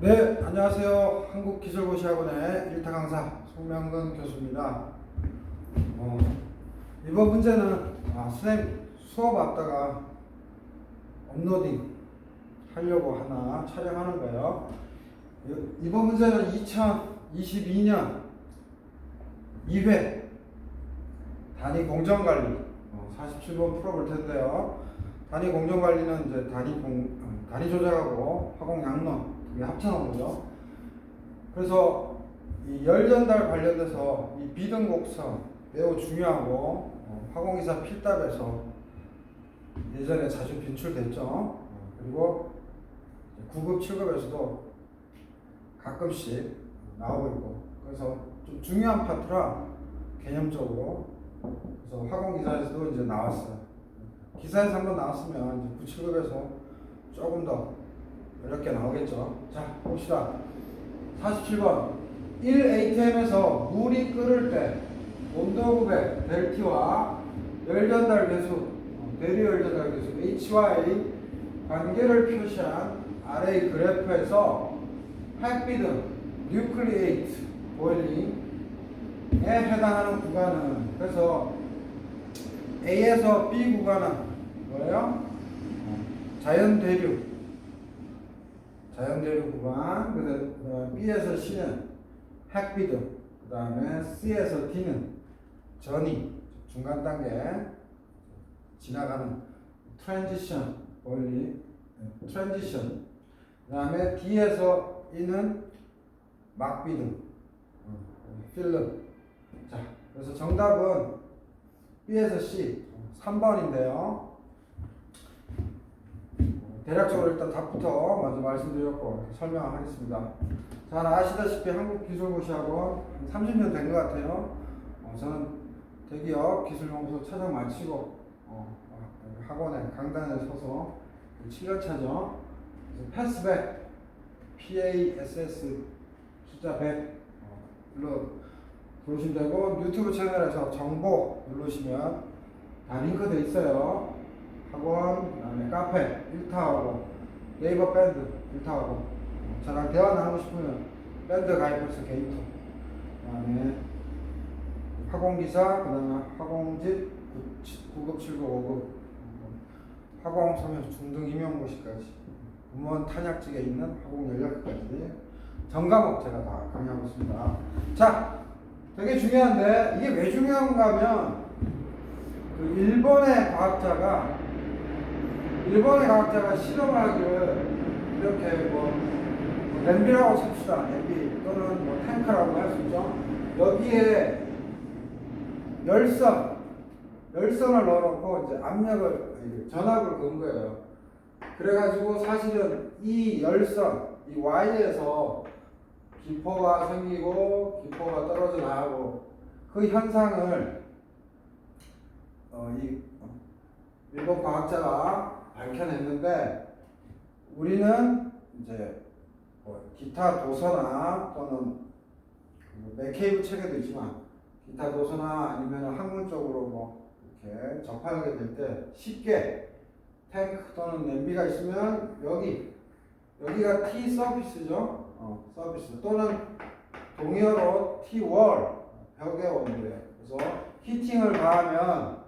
네, 안녕하세요. 한국기술고시학원의 일타 강사 송명근 교수입니다. 어, 이번 문제는 아, 선생님 수업 앞다가 업로딩 하려고 하나 촬영하는 거예요. 이- 이번 문제는 2022년 2회 단위 공정관리 어, 47번 풀어볼 텐데요. 단위 공정관리는 이제 단위 공 어, 단위 조작하고 화공 양론 이게 합쳐놓은 거죠. 그래서 이 열 전달 관련돼서 이 비등곡선 매우 중요하고 어, 화공이사 필답에서 예전에 자주 빈출됐죠. 어, 그리고 9급, 7급에서도 가끔씩 나오고 있고 그래서 좀 중요한 파트라 개념적으로 그래서 화공 기사에서도 이제 나왔어요. 기사에서 한번 나왔으면 이제 9, 7급에서 조금 더 어렵게 나오겠죠. 자, 봅시다. 47번. 1ATM에서 물이 끓을 때 온도급의 델티와 열전달 계수, 어, 대류 열전달 계수 HY 관계를 표시한 아래의 그래프에서 핵비등, 뉴클리에이트, 보일링에 해당하는 구간은 그래서 A에서 B 구간은 뭐예요? 어, 자연 대류 자연 대류 구간 그다음에 어, B에서 C는 핵비등 그 다음에 C에서 D는 전이 중간 단계 지나가는 트랜지션 원리 트랜지션. 그 다음에 D에서 E는 막비등 어, 필름. 자 그래서 정답은 B에서 C 3번인데요 대략적으로 일단 답부터 먼저 말씀드렸고 설명하겠습니다. 잘 아시다시피 한국기술고시학원 30년 된 것 같아요. 어, 저는 대기업 기술연구소 차장 마치고 어, 어, 학원에 강단에 서서 7년 차죠. 패스백 PASS 숫자 100 어, 눌러 들어오시면 되고 유튜브 채널에서 정보 누르시면 다 링크 돼 있어요. 학원, 그다음에 카페, 일타하고 네이버 밴드 일타하고. 저랑 대화 나누고 싶으면 밴드 가입해서 개인톡 그다음에 학원기사 그다음에 학원집 9급, 7급, 5급 학원 소면 중등 임용고시까지. 공무원 탄약직에 있는 학원 연락까지. 전 과목 제가 다 강의하고 있습니다. 자, 되게 중요한데 이게 왜 중요한가 하면 그 일본의 과학자가 일본의 과학자가 실험하기를 이렇게 뭐 냄비라고 칩시다. 냄비 또는 뭐 탱크라고 할 수 있죠. 여기에 열선, 열선을 넣어놓고 이제 압력을 전압을 건 거예요. 그래가지고 사실은 이 열선, 이 Y에서 기포가 생기고 기포가 떨어져 나가고 그 현상을 어, 이 일본 과학자가 밝혀냈는데 우리는 이제 뭐 기타 도서나 또는 뭐 맥케이브 책에도 있지만 기타 도서나 아니면 학문적으로 뭐 이렇게 접하게 될 때 쉽게 탱크 또는 냄비가 있으면 여기 여기가 T 서비스죠. 어, 서비스 또는 동의어로 T 월 벽의 온도에 그래서 히팅을 가하면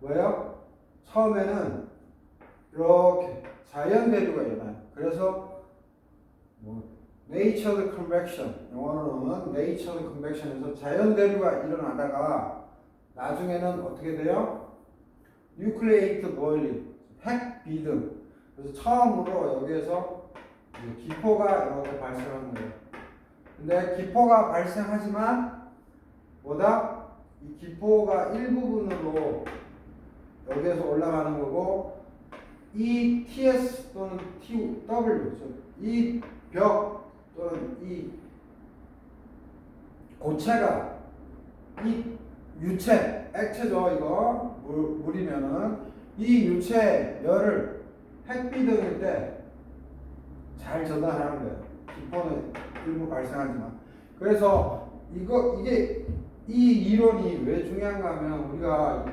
뭐예요? 처음에는 이렇게 자연 대류가 일어나요. 그래서 뭐 natural convection 영어로는 natural convection에서 자연 대류가 일어나다가 나중에는 어떻게 돼요? nucleate boiling 핵 비등 그래서 처음으로 여기에서 기포가 이렇게 발생하는 거예요. 근데 기포가 발생하지만 뭐다? 이 기포가 일부분으로 여기에서 올라가는 거고 이 TS 또는 TW 이 벽 또는 이 고체가 이 유체 액체죠 이거. 물, 물이면은 이 유체 열을 핵비등일 때 잘 전달하는 거예요. 기포는 일부 발생하지만. 그래서 이거 이게 이 이론이 왜 중요한가 하면 우리가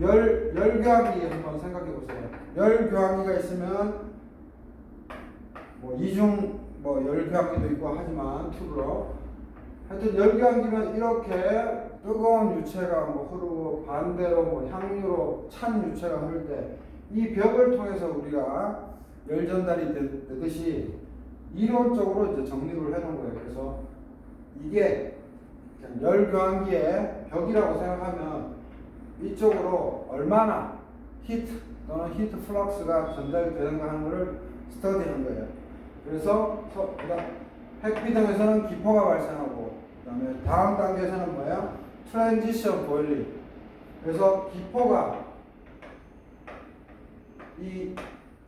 열, 열 교환기 한번 생각해 보세요. 열 교환기가 있으면 뭐 이중 뭐 열 교환기도 있고 하지만 튜브로 하여튼 열 교환기는 이렇게 뜨거운 유체가 뭐 흐르고 반대로 뭐 향유로 찬 유체가 흐를 때 이 벽을 통해서 우리가 열 전달이 되- 되듯이 이론적으로 이제 정리를 해놓은 거예요. 그래서 이게 열 교환기의 벽이라고 생각하면 이쪽으로 얼마나 히트 또는 히트 플럭스가 전달이 되는가 하는 것을 스터디한 거예요. 그래서 핵비등에서는 기포가 발생하고 그다음에 다음 단계에서는 뭐예요? 트랜지션 보일링. 그래서 기포가 이,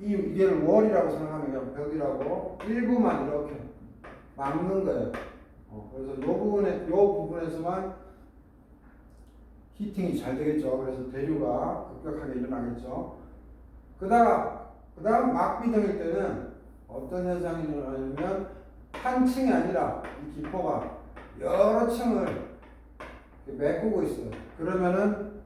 이 이게를 월이라고 생각하면 벽이라고 일부만 이렇게 막는 거예요. 어, 그래서 요 부분에 요 부분에서만 히팅이 잘 되겠죠. 그래서 대류가 급격하게 일어나겠죠. 그다가 그다음 막비등일 때는 어떤 현상이 일어나냐면 한 층이 아니라 이 기포가 여러 층을 메꾸고 있어요. 그러면은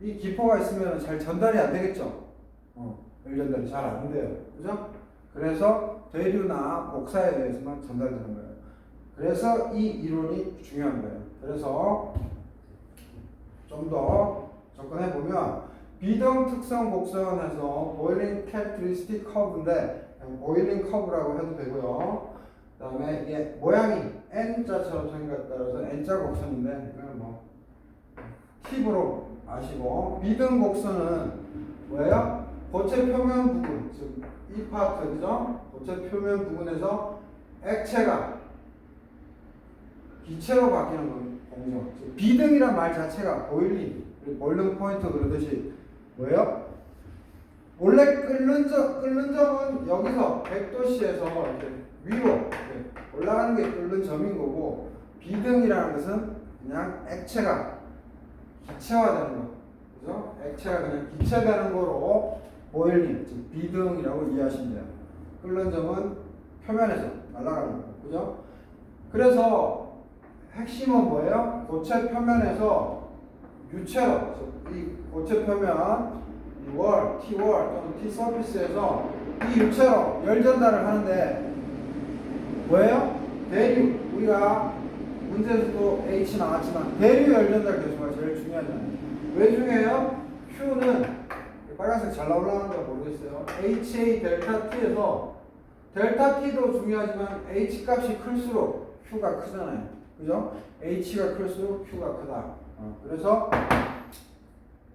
이 기포가 있으면 잘 전달이 안 되겠죠. 어, 열 전달이 잘 안 돼요. 그죠? 그래서 대류나 복사에 의해서만 전달되는 거예요. 그래서 이 이론이 중요한 거예요. 그래서 좀 더 접근해 보면 비등 특성 곡선에서 보일링 캐릭터리스틱 커브인데 보일링 커브라고 해도 되고요. 그다음에 이게 모양이 N자처럼 생겼다 그래서 N자 곡선인데 이거는 뭐 팁으로 아시고 비등 곡선은 뭐예요? 고체 표면 부분 즉 이 파트 그죠? 고체 표면 부분에서 액체가 기체로 바뀌는 건공 정. 즉 비등이란 말 자체가 보일링, 볼륨 포인트 그러듯이 뭐예요? 원래 끓는 점, 끓는 점은 여기서 100도씨에서 이렇게 위로 이렇게 올라가는 게 끓는 점인 거고 비등이라는 것은 그냥 액체가 기체화되는 거, 그죠? 액체가 그냥 기체되는 거로 보일링, 즉 비등이라고 이해하시면 돼요. 끓는 점은 표면에서 날아가는 거, 그죠? 그래서 핵심은 뭐예요? 고체 표면에서 유체로 즉이 고체 표면 이 월, T월 또는 T 서피스에서 이 유체로 열 전달을 하는데 뭐예요? 대류 우리가 문제에서도 H 나왔지만 대류 열 전달 계수가 제일 중요하잖아요. 왜 중요해요? Q는 빨간색 잘 나올라가는 거 모르겠어요. HA 델타 T에서 델타 T도 중요하지만 H 값이 클수록 Q가 크잖아요. 그죠? H가 클수록 Q가 크다. 어, 그래서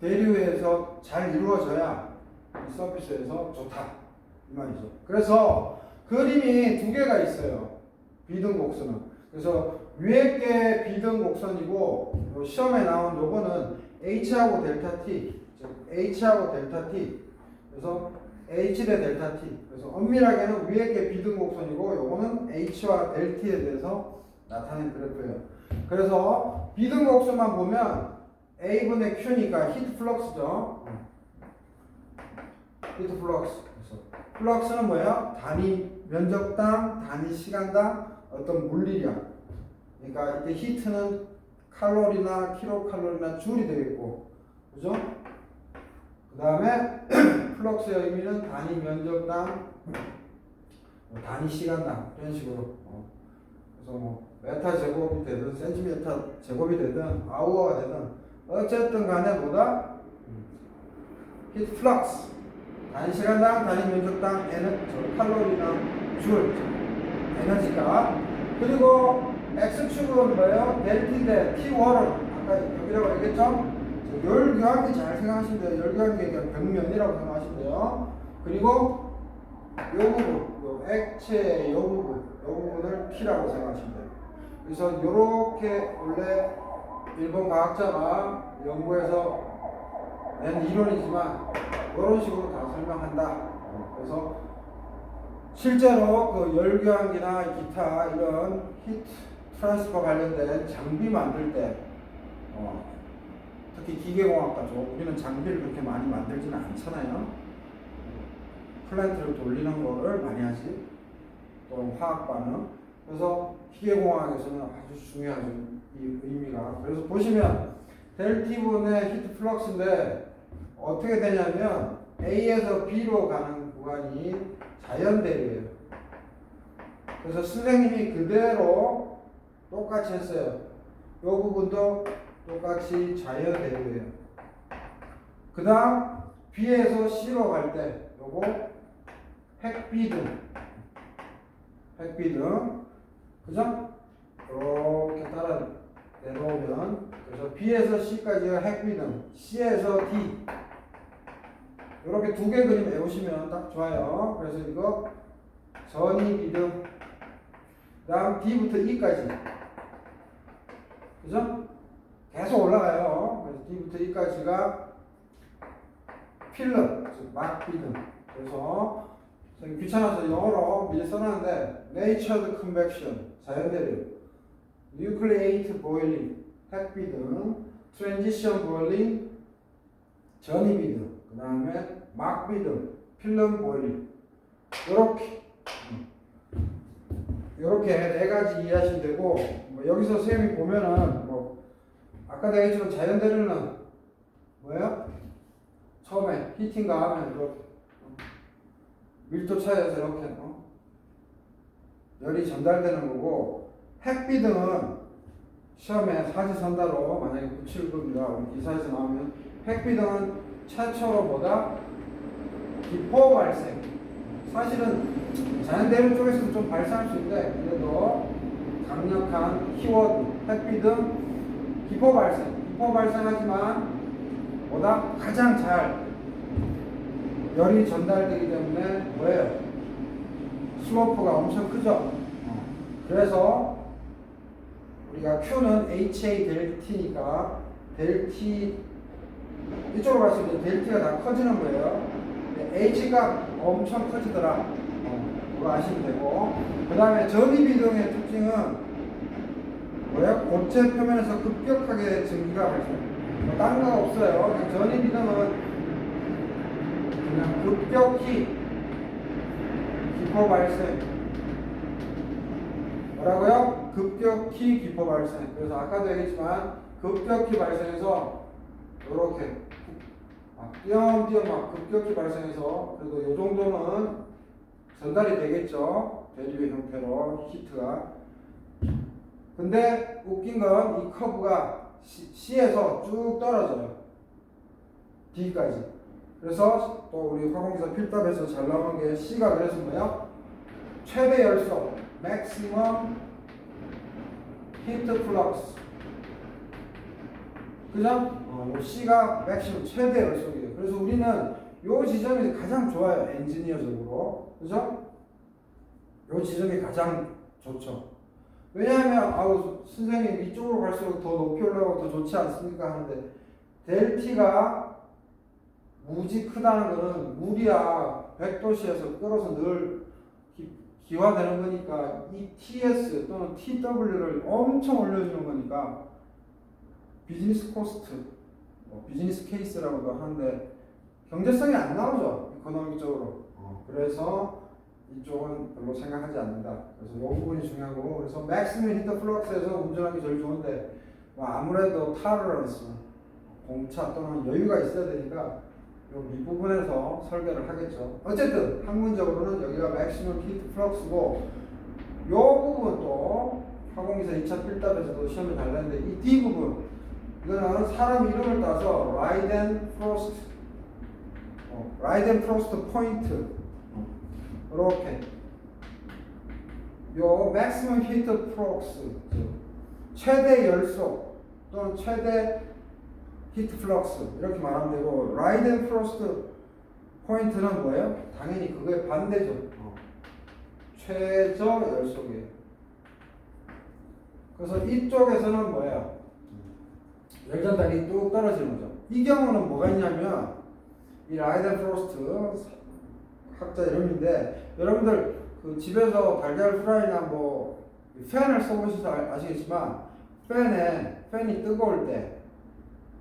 대류에서 잘 이루어져야 이 서비스에서 좋다. 이 말이죠. 그래서 그림이 두 개가 있어요. 비등 곡선은. 그래서 위에 게 비등 곡선이고 요 시험에 나온 요거는 H하고 델타 T. 즉 H하고 델타 T. 그래서 H 대 델타 T. 그래서 엄밀하게는 위에 게 비등 곡선이고 요거는 H와 델 T에 대해서 나타낸 그래프예요. 그래서 비등 곡선만 보면 A분의 Q니까 히트 플럭스죠. 히트 플럭스. 플럭스는 뭐예요? 단위 면적당, 단위 시간당 어떤 물리량. 그러니까 이때 히트는 칼로리나 킬로칼로리나 줄이 되겠고, 그죠? 그 다음에 플럭스의 의미는 단위 면적당, 뭐 단위 시간당 이런 식으로. 어. 그래서 뭐 메타 제곱이 되든 센티미터 제곱이 되든 아우어가 되든 어쨌든 간에 뭐다? 히트 플럭스 단위 시간당 단위 면적당 에너 저 칼로리나 줄 에너지가 그리고 x축은 뭐예요? 델티 대 t1을 아까 여기라고 얘기했죠? 저 열교환기 잘 생각하시면 돼요 열교환기 그냥 벽면이라고 생각하시면 돼요 그리고 요 부분 요 액체의 요 부분 요 부분을 t라고 생각하시면 돼요 그래서 요렇게 원래 일본 과학자가 연구해서 낸 이론이지만 이런 식으로 다 설명한다. 어, 그래서 실제로 그 열교환기나 기타 이런 히트 트랜스퍼 관련된 장비 만들 때 어, 특히 기계공학과죠. 우리는 장비를 그렇게 많이 만들지는 않잖아요. 플랜트를 돌리는 거를 많이 하지. 또 화학과는 그래서 기계공학에서는 아주. 이 의미가. 그래서 보시면 델티분의 히트 플럭스인데 어떻게 되냐면 A에서 B로 가는 구간이 자연대류예요. 그래서 선생님이 그대로 똑같이 했어요. 요 부분도 똑같이 자연 대류예요. 그 다음 B에서 C로 갈 때 요거 핵비등 핵비등 그죠? 이렇게 따라 내려오면 그래서 B에서 C까지가 핵비등 C에서 D 이렇게 두 개 그림 외우시면 딱 좋아요. 그래서 이거 전이 비등 그다음 D부터 E까지 그죠? 계속 올라가요. 그래서 D부터 E까지가 필름, 즉 막비등. 그래서 선생님 귀찮아서 영어로 미리 써놨는데 Natured Convection, 자연대류, Nucleate Boiling, 핵비 등, Transition Boiling, 전이비등, 그 다음에 막비 등, 필름 보일링. 요렇게 요렇게 네 가지 이해하시면 되고 뭐 여기서 선생님이 보면은 뭐 아까 내가 했지만 자연대류는 뭐예요? 처음에 히팅가 하면 이렇게 어, 밀도 차이에서 이렇게 어? 열이 전달되는 거고 핵비등은 시험에 사지선다로 만약에 붙일 겁니다. 우리 기사에서 나오면 핵비등은 최초로 보다 기포 발생. 사실은 자연대류 쪽에서도 좀 발생할 수 있는데 그래도 강력한 키워드 핵비등 기포 발생. 기포 발생하지만 보다 가장 잘 열이 전달되기 때문에 뭐예요? 슬로프가 엄청 크죠. 그래서 우리가 Q는 HA 델 T니까 델 T 이쪽으로 가시면 델 T가 다 커지는 거예요. H가 엄청 커지더라. 어, 그거 아시면 되고 그 다음에 전이비등의 특징은 뭐야? 고체 표면에서 급격하게 전기가 발생. 뭐 다른 거 없어요. 그냥 전이비등은 그냥 급격히 기포 발생. 뭐라고요? 급격히 기포 발생. 그래서 아까도 얘기했지만 급격히 발생해서 이렇게 막 띄엄띄엄 막 급격히 발생해서 그래도 이 정도는 전달이 되겠죠. 대류의 형태로 히트가. 근데 웃긴 건 이 커브가 C, C에서 쭉 떨어져요. D까지. 그래서 또 우리 화공기사 필답에서 잘 나오는 게 C가 그래서 뭐야? 최대 열속, maximum heat flux. 그죠? 어, 요 C가 maximum 최대 열속이에요. 그래서 우리는 요 지점이 가장 좋아요. 엔지니어적으로. 그죠? 요 지점이 가장 좋죠. 왜냐하면 아우 선생님 이쪽으로 갈수록 더 높이 올라가고 더 좋지 않습니까 하는데 델티가 무지 크다는 거는 물이야. 100도씨에서 끓어서 늘 기, 기화되는 거니까 이 TS 또는 TW를 엄청 올려주는 거니까 비즈니스 코스트 뭐 비즈니스 케이스라고도 하는데 경제성이 안 나오죠 이코노미적으로. 어, 그래서 이쪽은 별로 생각하지 않는다. 그래서 이 부분이 중요하고 그래서 맥시멈 히터 플럭스에서 운전하기 제일 좋은데 뭐 아무래도 타르런스 공차 또는 여유가 있어야 되니까 이 밑부분에서 설계를 하겠죠. 어쨌든 학문적으로는 여기가 맥시멈 히트 플럭스고 이 부분도 화공기사 2차 필답에서도 시험에 잘 나는데 이 D 부분 이거는 사람 이름을 따서 라이덴 프로스트 어, 라이덴 프로스트 포인트 이렇게 요 maximum heat flux 최대 열속 또는 최대 히트 플럭스 이렇게 말하면 되고 라이덴 프로스트 포인트는 뭐예요? 당연히 그거의 반대죠. 어. 최저 열속이에요. 그래서 이쪽에서는 뭐예요? 열전달이 뚝 떨어지는 거죠. 이 경우는 뭐가 있냐면 이 라이덴 프로스트 학자 이름인데 여러분들 그 집에서 달걀 프라이나 뭐 팬을 써보셔서 아- 아시겠지만 팬에 팬이 뜨거울 때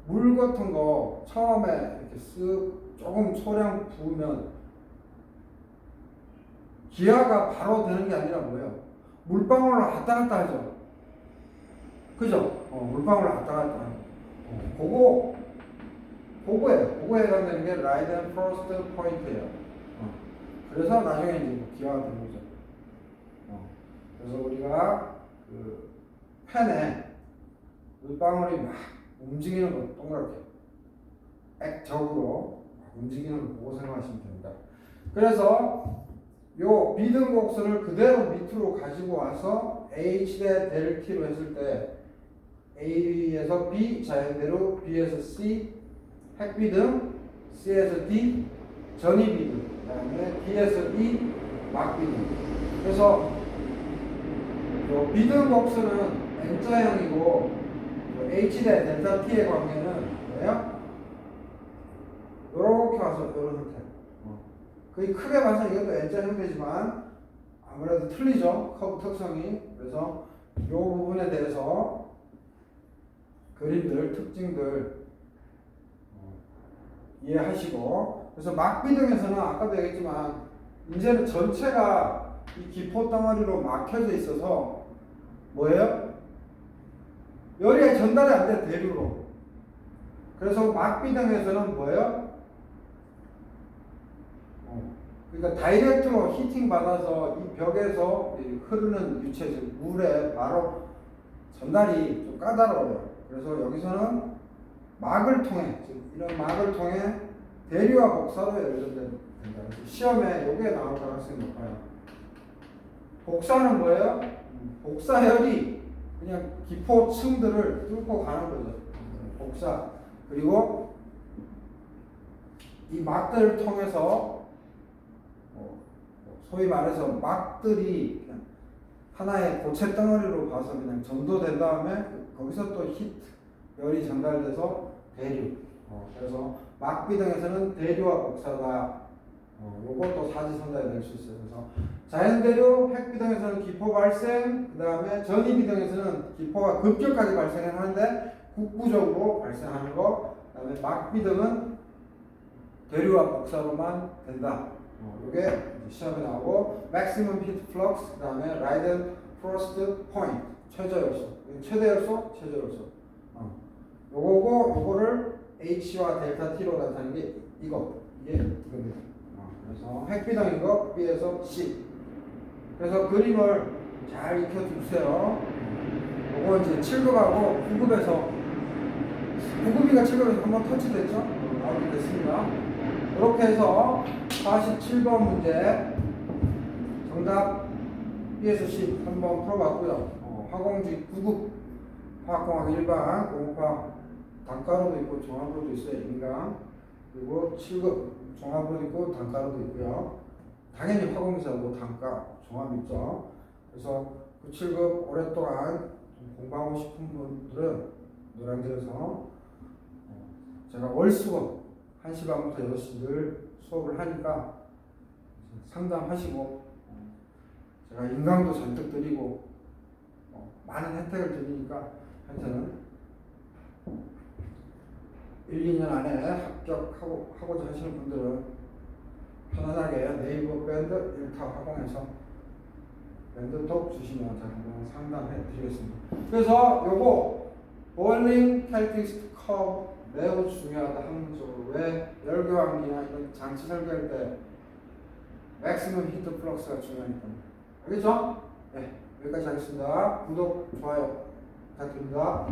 물 같은 거 처음에 이렇게 쓱 조금 소량 부으면 기아가 바로 되는 게 아니라 뭐예요? 물방울을 왔다 갔다 하죠. 그죠? 어, 물방울을 왔다 갔다 하는 어, 그거 그거예요. 그거에 해당되는 게 라이덴 프로스트 포인트예요. 그래서 나중에 이제 기화가 되는 거죠. 어. 그래서 우리가 그 펜에 물방울이 막 움직이는 거 동그랗게 액적으로 막 움직이는 걸 보고 생각하시면 됩니다. 그래서 요 비등 곡선을 그대로 밑으로 가지고 와서 H 대 델 T로 했을 때 A에서 B 자연대로 B에서 C 핵비등 C에서 D 전이비등 그다음에 D에서 E 막비등 그래서 요 비등 곡선은 N자형이고 요 H 대 델타 T의 관계는 뭐예요? 요렇게 와서 요런 형태. 거의 크게 봐서 이것도 N자 형태지만 아무래도 틀리죠. 커브 특성이. 그래서 이 부분에 대해서 그림들 특징들 어, 이해하시고. 그래서 막비등에서는 아까도 얘기했지만 이제는 전체가 이 기포 덩어리로 막혀져 있어서 뭐예요? 열이 전달이 안 돼 대류로 그래서 막비등에서는 뭐예요? 어, 그러니까 다이렉트로 히팅 받아서 이 벽에서 이 흐르는 유체질 물에 바로 전달이 좀 까다로워요. 그래서 여기서는 막을 통해 지금 이런 막을 통해 대류와 복사로 연결된다. 시험에 이게 나올 가능성이 높아요. 복사는 뭐예요? 음, 복사열이 그냥 기포층들을 뚫고 가는 거죠. 복사 그리고 이 막들을 통해서 어, 소위 말해서 막들이 하나의 고체 덩어리로 봐서 그냥 전도된 다음에 거기서 또 히트 열이 전달돼서 대류. 어, 그래서 막비등에서는 대류와 복사가 어, 요것도 사지선다에 낼 수 있어요. 그래서 자연대류 핵비등에서는 기포 발생, 그 다음에 전이비등에서는 기포가 급격하게 발생하는데 국부적으로 발생하는 거, 그 다음에 막비등은 대류와 복사로만 된다. 어, 이게 이제 시험에 나오고 maximum heat flux 그 다음에 Leiden frost point 최저 요소 최대 요소 최저 요소 어. 요거고 요거를 H와 델타 T로 나타내는 게 이거 이게 이겁니다. 어, 그래서 핵비등인 거 B에서 C 그래서 그림을 잘 익혀주세요. 요거 이제 7급하고 9급에서 9급이가 7급에서 한번 터치됐죠? 어, 나오게 됐습니다. 이렇게 해서 47번 문제 정답 B에서 C 한번 풀어봤고요. 어, 화공지 9급 화학공학 일반 공업화학 단가로도 있고 종합으로도 있어요. 인강 그리고 7급 종합으로 있고 단가로도 있고요. 당연히 화공사도 단가 종합 있죠. 그래서 그 7급 오랫동안 좀 공부하고 싶은 분들은 노량진에서 어, 제가 월수업 1시 반부터 6시 늘 수업을 하니까 상담하시고 어, 제가 인강도 잔뜩 드리고 어, 많은 혜택을 드리니까 하여튼 1, 2년 안에 합격하고 하고자 하시는 분들은 편안하게 네이버 밴드 1타 학원에서 밴드톡 주시면 제가 한번 상담해 드리겠습니다. 그래서 요거 볼링 캘틱스트 커브 매우 중요하다 학문적으로 왜 열교환기나 이런 장치 설계할 때 맥시멈 히트 플럭스가 중요하니까 알겠죠? 네 여기까지 하겠습니다 구독 좋아요 부탁드립니다